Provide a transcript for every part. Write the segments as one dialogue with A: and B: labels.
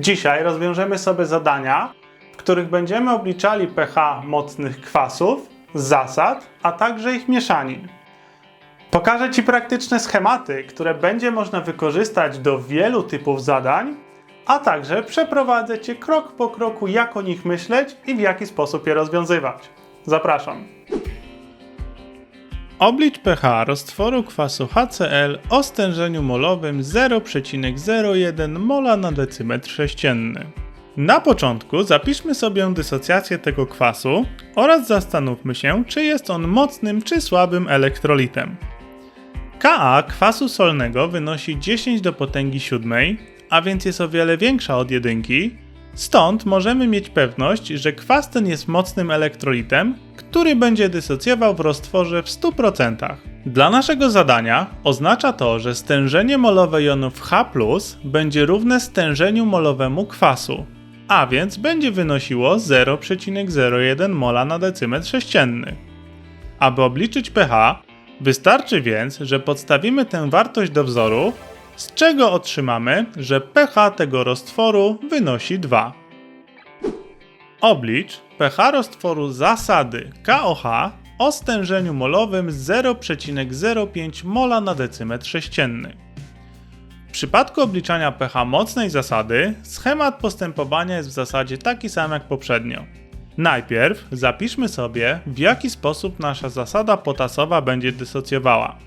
A: Dzisiaj rozwiążemy sobie zadania, w których będziemy obliczali pH mocnych kwasów, zasad, a także ich mieszanin. Pokażę Ci praktyczne schematy, które będzie można wykorzystać do wielu typów zadań, a także przeprowadzę Cię krok po kroku, jak o nich myśleć i w jaki sposób je rozwiązywać. Zapraszam. Oblicz pH roztworu kwasu HCl o stężeniu molowym 0,01 mola na decymetr sześcienny. Na początku zapiszmy sobie dysocjację tego kwasu oraz zastanówmy się, czy jest on mocnym czy słabym elektrolitem. Ka kwasu solnego wynosi 10 do potęgi siódmej, a więc jest o wiele większa od jedynki, stąd możemy mieć pewność, że kwas ten jest mocnym elektrolitem, który będzie dysocjował w roztworze w 100%. Dla naszego zadania oznacza to, że stężenie molowe jonów H będzie równe stężeniu molowemu kwasu, a więc będzie wynosiło 0,01 mola na decymetr sześcienny. Aby obliczyć pH, wystarczy więc, że podstawimy tę wartość do wzoru, z czego otrzymamy, że pH tego roztworu wynosi 2. Oblicz pH roztworu zasady KOH o stężeniu molowym 0,05 mola na decymetr sześcienny. W przypadku obliczania pH mocnej zasady, schemat postępowania jest w zasadzie taki sam jak poprzednio. Najpierw zapiszmy sobie, w jaki sposób nasza zasada potasowa będzie dysocjowała.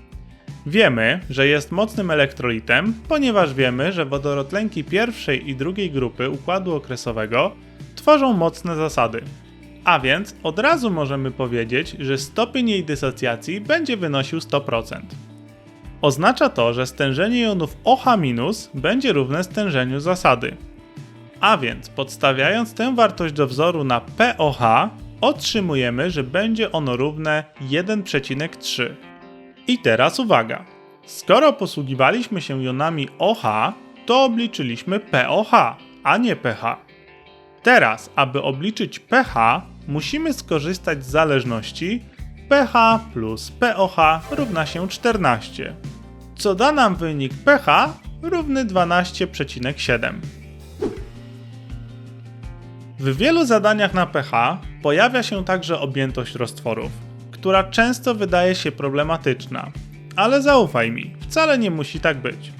A: Wiemy, że jest mocnym elektrolitem, ponieważ wiemy, że wodorotlenki pierwszej i drugiej grupy układu okresowego tworzą mocne zasady. A więc od razu możemy powiedzieć, że stopień jej dysocjacji będzie wynosił 100%. Oznacza to, że stężenie jonów OH- będzie równe stężeniu zasady. A więc podstawiając tę wartość do wzoru na POH, otrzymujemy, że będzie ono równe 1,3. I teraz uwaga. Skoro posługiwaliśmy się jonami OH, to obliczyliśmy POH, a nie pH. Teraz, aby obliczyć pH, musimy skorzystać z zależności pH plus POH równa się 14, co da nam wynik pH równy 12,7. W wielu zadaniach na pH pojawia się także objętość roztworów, która często wydaje się problematyczna, ale zaufaj mi, wcale nie musi tak być.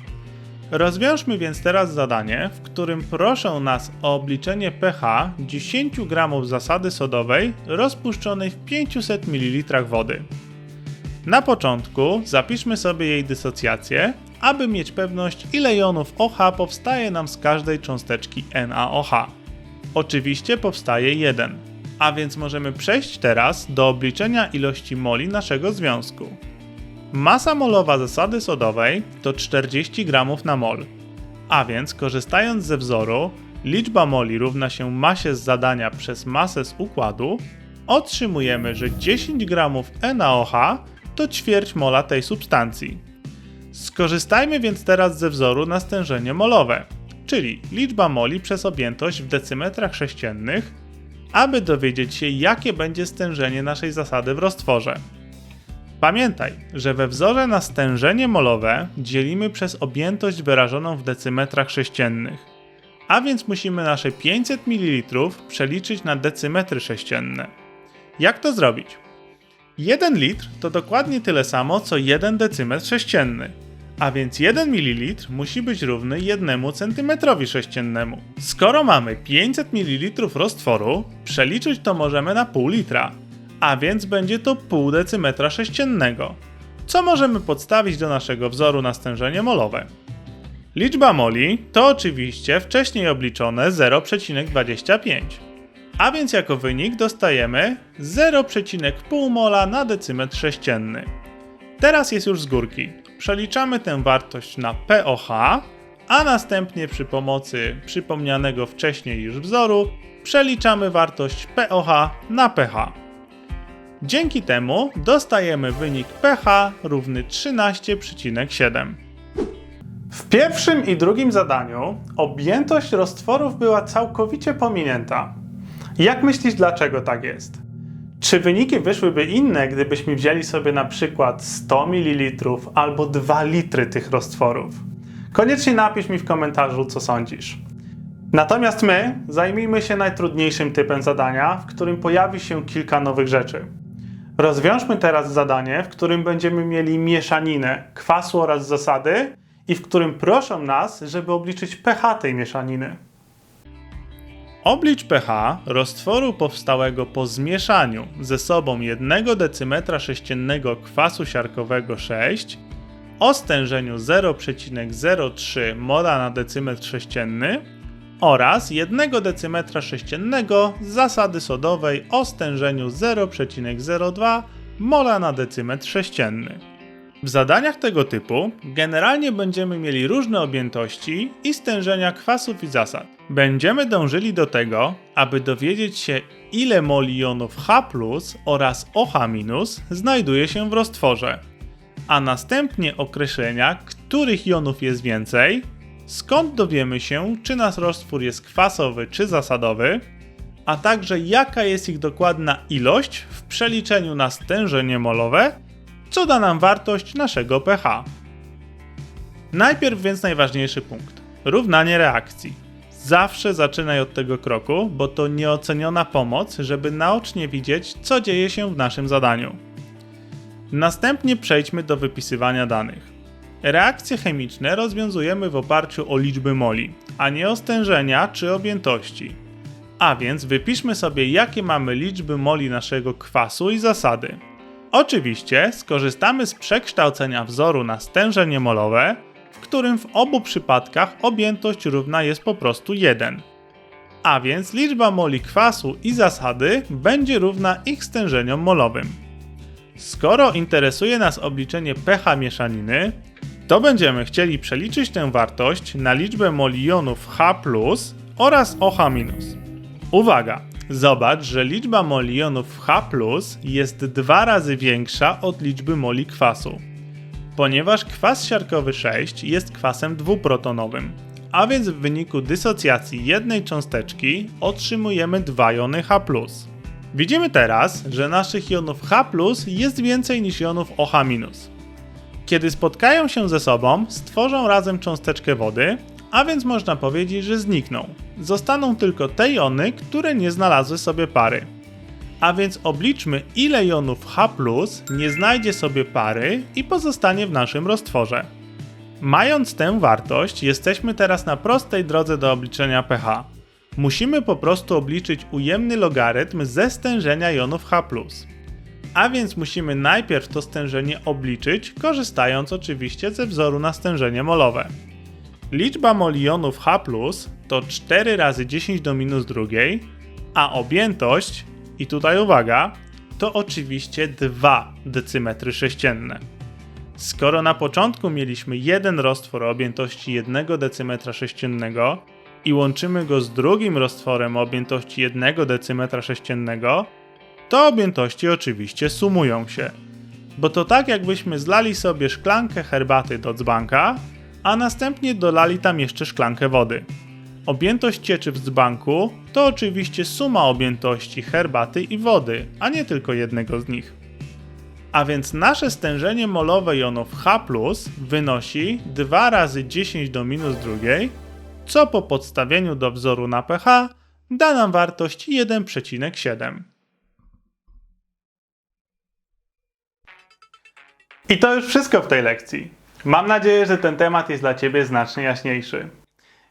A: Rozwiążmy więc teraz zadanie, w którym proszę nas o obliczenie pH 10 g zasady sodowej rozpuszczonej w 500 ml wody. Na początku zapiszmy sobie jej dysocjację, aby mieć pewność ile jonów OH powstaje nam z każdej cząsteczki NaOH. Oczywiście powstaje jeden, a więc możemy przejść teraz do obliczenia ilości moli naszego związku. Masa molowa zasady sodowej to 40 g na mol, a więc korzystając ze wzoru, liczba moli równa się masie z zadania przez masę z układu, otrzymujemy, że 10 g NaOH to ćwierć mola tej substancji. Skorzystajmy więc teraz ze wzoru na stężenie molowe, czyli liczba moli przez objętość w decymetrach sześciennych, aby dowiedzieć się jakie będzie stężenie naszej zasady w roztworze. Pamiętaj, że we wzorze na stężenie molowe dzielimy przez objętość wyrażoną w decymetrach sześciennych, a więc musimy nasze 500 ml przeliczyć na decymetry sześcienne. Jak to zrobić? 1 litr to dokładnie tyle samo co 1 decymetr sześcienny, a więc 1 ml musi być równy 1 cm sześciennemu. Skoro mamy 500 ml roztworu, przeliczyć to możemy na pół litra, a więc będzie to pół decymetra sześciennego, co możemy podstawić do naszego wzoru na stężenie molowe. Liczba moli to oczywiście wcześniej obliczone 0,25, a więc jako wynik dostajemy 0,5 mola na decymetr sześcienny. Teraz jest już z górki. Przeliczamy tę wartość na POH, a następnie przy pomocy przypomnianego wcześniej już wzoru przeliczamy wartość POH na pH. Dzięki temu dostajemy wynik pH równy 13,7. W pierwszym i drugim zadaniu objętość roztworów była całkowicie pominięta. Jak myślisz, dlaczego tak jest? Czy wyniki wyszłyby inne, gdybyśmy wzięli sobie na przykład 100 ml albo 2 litry tych roztworów? Koniecznie napisz mi w komentarzu, co sądzisz. Natomiast my zajmijmy się najtrudniejszym typem zadania, w którym pojawi się kilka nowych rzeczy. Rozwiążmy teraz zadanie, w którym będziemy mieli mieszaninę kwasu oraz zasady i w którym proszą nas, żeby obliczyć pH tej mieszaniny. Oblicz pH roztworu powstałego po zmieszaniu ze sobą 1 decymetra sześciennego kwasu siarkowego 6 o stężeniu 0,03 mola na decymetr sześcienny oraz 1 decymetra sześciennego zasady sodowej o stężeniu 0,02 mola na decymetr sześcienny. W zadaniach tego typu generalnie będziemy mieli różne objętości i stężenia kwasów i zasad. Będziemy dążyli do tego, aby dowiedzieć się, ile moli jonów H oraz OH- znajduje się w roztworze, a następnie określenia, których jonów jest więcej, skąd dowiemy się, czy nasz roztwór jest kwasowy czy zasadowy, a także jaka jest ich dokładna ilość w przeliczeniu na stężenie molowe co da nam wartość naszego pH. Najpierw więc najważniejszy punkt. Równanie reakcji. Zawsze zaczynaj od tego kroku, bo to nieoceniona pomoc, żeby naocznie widzieć, co dzieje się w naszym zadaniu. Następnie przejdźmy do wypisywania danych. Reakcje chemiczne rozwiązujemy w oparciu o liczby moli, a nie o stężenia czy objętości. A więc wypiszmy sobie, jakie mamy liczby moli naszego kwasu i zasady. Oczywiście skorzystamy z przekształcenia wzoru na stężenie molowe, w którym w obu przypadkach objętość równa jest po prostu 1. A więc liczba moli kwasu i zasady będzie równa ich stężeniom molowym. Skoro interesuje nas obliczenie pH mieszaniny, to będziemy chcieli przeliczyć tę wartość na liczbę moli jonów H oraz OH-. Uwaga! Zobacz, że liczba moli jonów H jest dwa razy większa od liczby moli kwasu. Ponieważ kwas siarkowy 6 jest kwasem dwuprotonowym, a więc w wyniku dysocjacji jednej cząsteczki otrzymujemy dwa jony H+. Widzimy teraz, że naszych jonów H jest więcej niż jonów OH-. Kiedy spotkają się ze sobą, stworzą razem cząsteczkę wody, a więc można powiedzieć, że znikną. Zostaną tylko te jony, które nie znalazły sobie pary. A więc obliczmy ile jonów H nie znajdzie sobie pary i pozostanie w naszym roztworze. Mając tę wartość, jesteśmy teraz na prostej drodze do obliczenia pH. Musimy po prostu obliczyć ujemny logarytm ze stężenia jonów H. A więc musimy najpierw to stężenie obliczyć, korzystając oczywiście ze wzoru na stężenie molowe. Liczba molionów H to 4 razy 10 do minus drugiej, a objętość, i tutaj uwaga, to oczywiście 2 decymetry sześcienne. Skoro na początku mieliśmy jeden roztwór o objętości 1 decymetra sześciennego i łączymy go z drugim roztworem o objętości 1 decymetra sześciennego, to objętości oczywiście sumują się. Bo to tak jakbyśmy zlali sobie szklankę herbaty do dzbanka a następnie dolali tam jeszcze szklankę wody. Objętość cieczy w dzbanku to oczywiście suma objętości herbaty i wody, a nie tylko jednego z nich. A więc nasze stężenie molowe jonów H wynosi 2 razy 10 do minus drugiej, co po podstawieniu do wzoru na pH da nam wartość 1,7. I to już wszystko w tej lekcji. Mam nadzieję, że ten temat jest dla Ciebie znacznie jaśniejszy.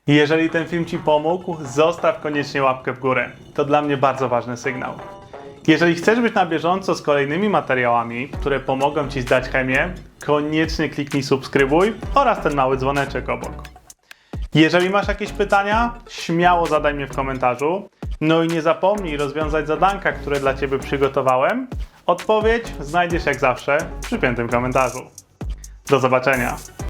A: Jeżeli ten film Ci pomógł, zostaw koniecznie łapkę w górę. To dla mnie bardzo ważny sygnał. Jeżeli chcesz być na bieżąco z kolejnymi materiałami, które pomogą Ci zdać chemię, koniecznie kliknij subskrybuj oraz ten mały dzwoneczek obok. Jeżeli masz jakieś pytania, śmiało zadaj mnie w komentarzu. No i nie zapomnij rozwiązać zadanka, które dla Ciebie przygotowałem. Odpowiedź znajdziesz jak zawsze w przypiętym komentarzu. Do zobaczenia.